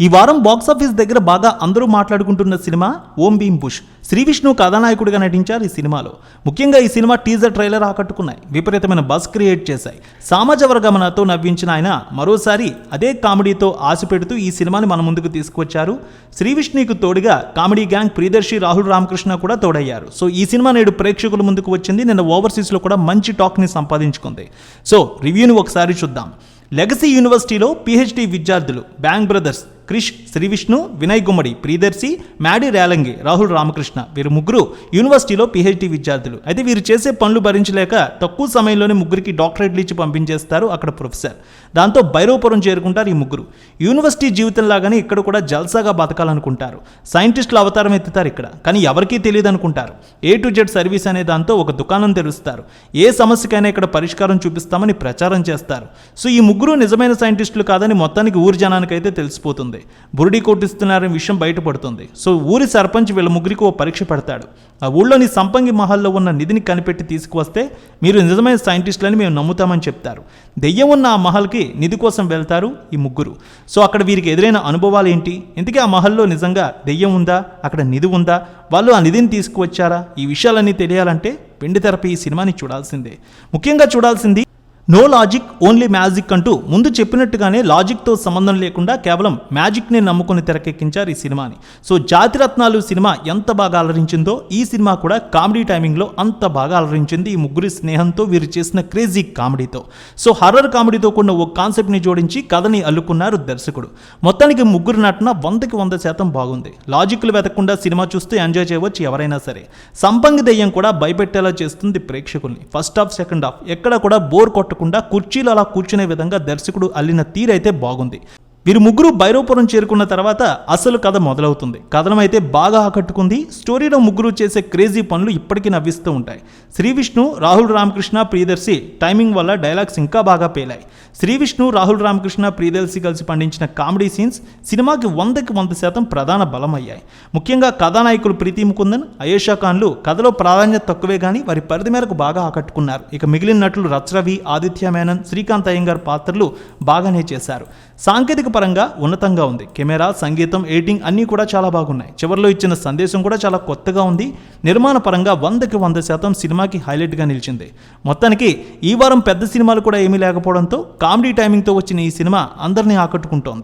ఈ వారం బాక్సాఫీస్ దగ్గర బాగా అందరూ మాట్లాడుకుంటున్న సినిమా ఓం భీం బుష్ శ్రీ విష్ణు కథానాయకుడిగా నటించారు ఈ సినిమాలో. ముఖ్యంగా ఈ సినిమా టీజర్ ట్రైలర్ ఆకట్టుకున్నాయి. విపరీతమైన బస్ క్రియేట్ చేశాయి. సామాజ వర్గమనతో నవ్వించిన ఆయన మరోసారి అదే కామెడీతో ఆశ పెడుతూ ఈ సినిమాని మన ముందుకు తీసుకువచ్చారు. శ్రీ విష్ణుకు తోడుగా కామెడీ గ్యాంగ్ ప్రియదర్శి రాహుల్ రామకృష్ణ కూడా తోడయ్యారు. సో ఈ సినిమా నేడు ప్రేక్షకుల ముందుకు వచ్చింది. నిన్న ఓవర్సీస్లో కూడా మంచి టాక్ని సంపాదించుకుంది. సో రివ్యూని ఒకసారి చూద్దాం. లెగసీ యూనివర్సిటీలో పిహెచ్డి విద్యార్థులు bang brothers Criș Sree Vishnu Vinay Gummadi Priyadarshi Maddy Relangi Rahul Ramakrishna. వీరు ముగ్గురు యూనివర్సిటీలో పిహెచ్డి విద్యార్థులు. అయితే వీరు చేసే పనులు భరించలేక తక్కువ సమయంలోనే ముగ్గురికి డాక్టరేట్లు ఇచ్చి పంపించేస్తారు అక్కడ ప్రొఫెసర్. దాంతో భైరవపురం చేరుకుంటారు ఈ ముగ్గురు. యూనివర్సిటీ జీవితం లాగానే ఇక్కడ కూడా జల్సాగా బతకాలనుకుంటారు. సైంటిస్టులు అవతారం ఎత్తుతారు ఇక్కడ. కానీ ఎవరికీ తెలియదు అనుకుంటారు ఏ టు జెడ్ సర్వీస్ అనే దాంతో ఒక దుకాణం తెరుస్తారు. ఏ సమస్యకైనా ఇక్కడ పరిష్కారం చూపిస్తామని ప్రచారం చేస్తారు. సో ఈ ముగ్గురు నిజమైన సైంటిస్టులు కాదని మొత్తానికి ఊరి జనానికైతే తెలిసిపోతుంది. బురుడి కొట్టిస్తున్నారనే విషయం బయటపడుతుంది. సో ఊరి సర్పంచ్ వీళ్ళ ముగ్గురికి ఓ పరీక్ష పెడతాడు. ఆ ఊళ్ళోని సంపంగి మహల్లో ఉన్న నిధిని కనిపెట్టి తీసుకువస్తే మీరు నిజమైన సైంటిస్టులని మేము నమ్ముతామని చెప్తారు. దెయ్యం ఉన్న ఆ మహల్కి నిధి కోసం వెళ్తారు ఈ ముగ్గురు. సో అక్కడ వీరికి ఎదురైన అనుభవాలు ఏంటి? ఇంతకీ ఆ మహల్లో నిజంగా దెయ్యం ఉందా? అక్కడ నిధి ఉందా? వాళ్ళు ఆ నిధిని తీసుకువచ్చారా? ఈ విషయాలన్నీ తెలియాలంటే వెండి ఈ సినిమాని చూడాల్సిందే. ముఖ్యంగా చూడాల్సింది నో లాజిక్ ఓన్లీ మ్యాజిక్ అంటూ ముందు చెప్పినట్టుగానే లాజిక్తో సంబంధం లేకుండా కేవలం మ్యాజిక్నే నమ్ముకుని తెరకెక్కించారు ఈ సినిమాని. సో జాతిరత్నాలు సినిమా ఎంత బాగా అలరించిందో ఈ సినిమా కూడా కామెడీ టైమింగ్లో అంత బాగా అలరించింది ఈ ముగ్గురి స్నేహంతో వీరు చేసిన క్రేజీ కామెడీతో. సో హర్రర్ కామెడీతో కూడిన ఓ కాన్సెప్ట్ని జోడించి కథని అల్లుకున్నారు దర్శకుడు. మొత్తానికి ముగ్గురు నటన వందకి వంద శాతం బాగుంది. లాజిక్లు వెతకుండా సినిమా చూస్తూ ఎంజాయ్ చేయవచ్చు ఎవరైనా సరే. సంపంగి దెయ్యం కూడా భయపెట్టేలా చేస్తుంది ప్రేక్షకుల్ని. ఫస్ట్ హాఫ్ సెకండ్ హాఫ్ ఎక్కడ కూడా బోర్ పట్టకుండా కుర్చీలు అలా కూర్చునే విధంగా దర్శకుడు అల్లిన తీరైతే బాగుంది. వీరు ముగ్గురు భైరవపురం చేరుకున్న తర్వాత అసలు కథ మొదలవుతుంది. కథనం అయితే బాగా ఆకట్టుకుంది. స్టోరీలో ముగ్గురు చేసే క్రేజీ పనులు ఇప్పటికీ నవ్విస్తూ ఉంటాయి. శ్రీ విష్ణు రాహుల్ రామకృష్ణ ప్రియదర్శి టైమింగ్ వల్ల డైలాగ్స్ ఇంకా బాగా పేలాయి. శ్రీ విష్ణు రాహుల్ రామకృష్ణ ప్రియదర్శి కలిసి పండించిన కామెడీ సీన్స్ సినిమాకి వందకి వంద శాతం ప్రధాన బలం అయ్యాయి ముఖ్యంగా కథానాయకులు ప్రీతి ముకుందన్ అయేషా ఖాన్లు కథలో ప్రాధాన్యత తక్కువే కానీ వారి పరిధి మేరకు బాగా ఆకట్టుకున్నారు. ఇక మిగిలిన నటులు రచ్రవి ఆదిత్య మేనన్ శ్రీకాంత్ అయ్యంగార్ పాత్రలు బాగానే చేశారు. సాంకేతిక పరంగా ఉన్నతంగా ఉంది. కెమెరా సంగీతం ఎడిటింగ్ అన్నీ కూడా చాలా బాగున్నాయి. చివరిలో ఇచ్చిన సందేశం కూడా చాలా కొత్తగా ఉంది. నిర్మాణ పరంగా వందకి వంద శాతం సినిమాకి హైలైట్గా నిలిచింది. మొత్తానికి ఈ వారం పెద్ద సినిమాలు కూడా ఏమీ లేకపోవడంతో కామెడీ టైమింగ్తో వచ్చిన ఈ సినిమా అందరినీ ఆకట్టుకుంటోంది.